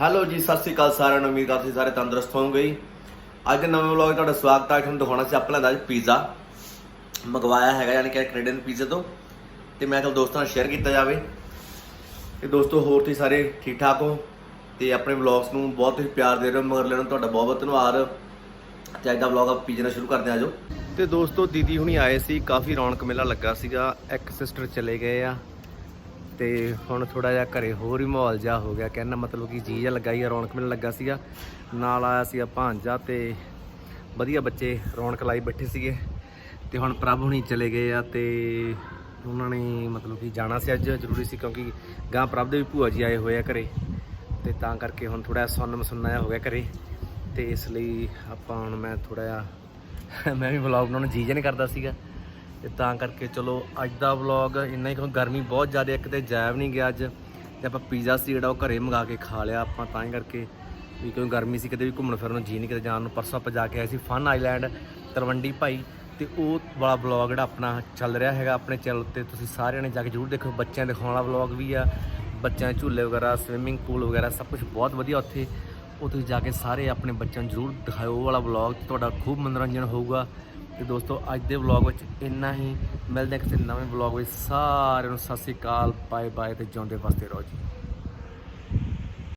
Hello ਜੀ, ਸਤਿ ਸ੍ਰੀ ਅਕਾਲ ਸਾਰਿਆਂ ਨੂੰ। ਉਮੀਦ ਕਰਦੇ ਸਾਰੇ ਤੰਦਰੁਸਤ ਹੋਵੋਗੇ ਅੱਜ ਦੇ ਨਵੇਂ ਵਲੌਗ ਤੁਹਾਡਾ ਸਵਾਗਤ ਹੈ। ਤੁਹਾਨੂੰ ਦਿਖਾਉਣਾ ਸੀ ਆਪਣਾ ਦਾ ਪੀਜ਼ਾ। ਮੰਗਵਾਇਆ ਹੈਗਾ, ਯਾਨੀ ਕਿ ਕੈਨੇਡੀਅਨ ਪੀਜ਼ਾ ਤੋਂ। ਤੇ ਮੈਂ ਚਲ ਦੋਸਤਾਂ ਨਾਲ ਸ਼ੇਅਰ ਕੀਤਾ ਜਾਵੇ। ਤੇ ਦੋਸਤੋ, ਹੋਰ ਤੁਸੀਂ ਸਾਰੇ ਠੀਕ ਠਾਕ ਹੋ? ਤੇ ਆਪਣੇ ਵਲੌਗਸ ਨੂੰ ਬਹੁਤ ਹੀ ਪਿਆਰ ਦੇ ਰਹੇ ਹੋ, ਮਗਰ ਲੈਣ ਤੁਹਾਡਾ ਬਹੁਤ ਬਹੁਤ ਧੰਨਵਾਦ। ਤੇ ਅੱਜ ਦਾ ਵਲੌਗ ਆਪਾਂ ਪੀਜ਼ੇ ਨਾਲ ਸ਼ੁਰੂ ਕਰਦੇ ਹਾਂ, ਆਜੋ। ਤੇ ਦੋਸਤੋ, ਦੀਦੀ ਹੁਣੀ ਆਏ ਸੀ। ਕਾਫੀ ਰੌਣਕ ਮੇਲਾ ਲੱਗਾ ਸੀਗਾ। ਇੱਕ ਸਿਸਟਰ ਚਲੇ ਗਏ ਆ। ਤੇ ਹੁਣ ਥੋੜਾ ਜਿਹਾ ਘਰੇ ਹੋਰ ਹੀ ਮਾਹੌਲ ਜਿਹਾ ਹੋ ਗਿਆ। ਕਹਿੰਦਾ ਮਤਲਬ ਕਿ ਜੀ ਜਿਹਾ ਲੱਗਾ ਹੀ ਰੌਣਕ ਮਿਲਣ ਲੱਗਾ ਸੀਗਾ। ਨਾਲ ਆਇਆ ਸੀ ਭਾਂਜਾ ਤੇ ਵਧੀਆ ਬੱਚੇ ਰੌਣਕ ਲਾਈ ਬੈਠੇ ਸੀਗੇ। ਤੇ ਹੁਣ ਪ੍ਰਭ ਹੁਣੀ ਚਲੇ ਗਏ ਆ ਤੇ ਉਹਨਾਂ ਨੇ ਮਤਲਬ ਕਿ ਜਾਣਾ ਸੀ ਅੱਜ, ਜ਼ਰੂਰੀ ਸੀ ਕਿਉਂਕਿ ਗਾਂ ਪ੍ਰਭ ਦੇ ਵੀ ਭੂਆ ਜੀ ਆਏ ਹੋਏ ਆ ਘਰੇ। ਤੇ ਤਾਂ ਕਰਕੇ ਹੁਣ ਥੋੜਾ ਸੁੰਨ ਮਸੁੰਨਾ ਹੋ ਗਿਆ ਘਰੇ। ਤੇ ਇਸ ਲਈ ਆਪਾਂ ਹੁਣ ਮੈਂ ਥੋੜਾ ਜਿਹਾ, ਮੈਂ ਵੀ ਵਲੌਗ ਬਣਾਉਣ ਨੂੰ ਜੀ ਜਿਹਾ ਨਹੀਂ ਕਰਦਾ ਸੀਗਾ। ਤੇ ਤਾਂ ਕਰਕੇ ਚਲੋ ਅੱਜ ਦਾ ਵਲੌਗ ਇੰਨਾ ਹੀ ਕਿਉਂਕਿ ਗਰਮੀ ਬਹੁਤ ਜ਼ਿਆਦਾ, ਇੱਕ ਤੇ ਜਾਇਬ ਨਹੀਂ ਗਿਆ ਅੱਜ, ਤੇ ਆਪਾਂ ਪੀਜ਼ਾ ਸੀ ਜਿਹੜਾ ਉਹ ਘਰੇ ਮੰਗਾ ਕੇ ਖਾ ਲਿਆ ਆਪਾਂ, ਤਾਂ ਹੀ ਕਰਕੇ ਵੀ ਕਿਉਂਕਿ ਗਰਮੀ ਸੀ ਕਿਤੇ ਵੀ ਘੁੰਮਣ ਫਿਰਨ ਨੂੰ ਜੀ ਨਹੀਂ ਕਿਤੇ, ਜਾਣ ਨੂੰ ਪਰਸੋਂ ਆਪਾਂ ਜਾ ਕੇ ਆਏ ਸੀ ਫਨ ਆਈਲੈਂਡ ਤਰਵੰਡੀ ਭਾਈ, ਤੇ ਉਹ ਵਾਲਾ ਵਲੌਗ ਜਿਹੜਾ ਆਪਣਾ ਚੱਲ ਰਿਹਾ ਹੈਗਾ ਆਪਣੇ ਚੈਨਲ ਉੱਤੇ, ਤੁਸੀਂ ਸਾਰਿਆਂ ਨੇ ਜਾ ਕੇ ਜਰੂਰ ਦੇਖੋ, ਬੱਚਿਆਂ ਦੇ ਦਿਖਾਉਣ ਵਾਲਾ ਵਲੌਗ ਵੀ ਆ, ਬੱਚਿਆਂ ਦੇ ਝੂਲੇ ਵਗੈਰਾ ਸਵਿਮਿੰਗ ਪੂਲ ਵਗੈਰਾ, ਸਭ ਕੁਝ ਬਹੁਤ ਵਧੀਆ ਉੱਥੇ, ਉਹ ਤੁਸੀਂ ਜਾ ਕੇ ਸਾਰੇ ਆਪਣੇ ਬੱਚਿਆਂ ਨੂੰ ਜਰੂਰ ਦਿਖਾਓ ਉਹ ਵਾਲਾ ਵਲੌਗ ਤੁਹਾਡਾ ਖੂਬ ਮਨੋਰੰਜਨ ਹੋਊਗਾ। ਤੇ ਦੋਸਤੋ, ਅੱਜ ਦੇ ਵਲੌਗ ਵਿੱਚ ਇੰਨਾ ਹੀ। ਮਿਲਦੇ ਹਾਂ ਕਿਸੇ ਨਵੇਂ ਵਲੌਗ ਵਿੱਚ। ਸਾਰਿਆਂ ਨੂੰ ਸਤਿ ਸ੍ਰੀ ਅਕਾਲ ਬਾਏ ਬਾਏ ਤੇ ਜਿਉਂਦੇ ਵਸਦੇ ਰਹੋ ਜੀ।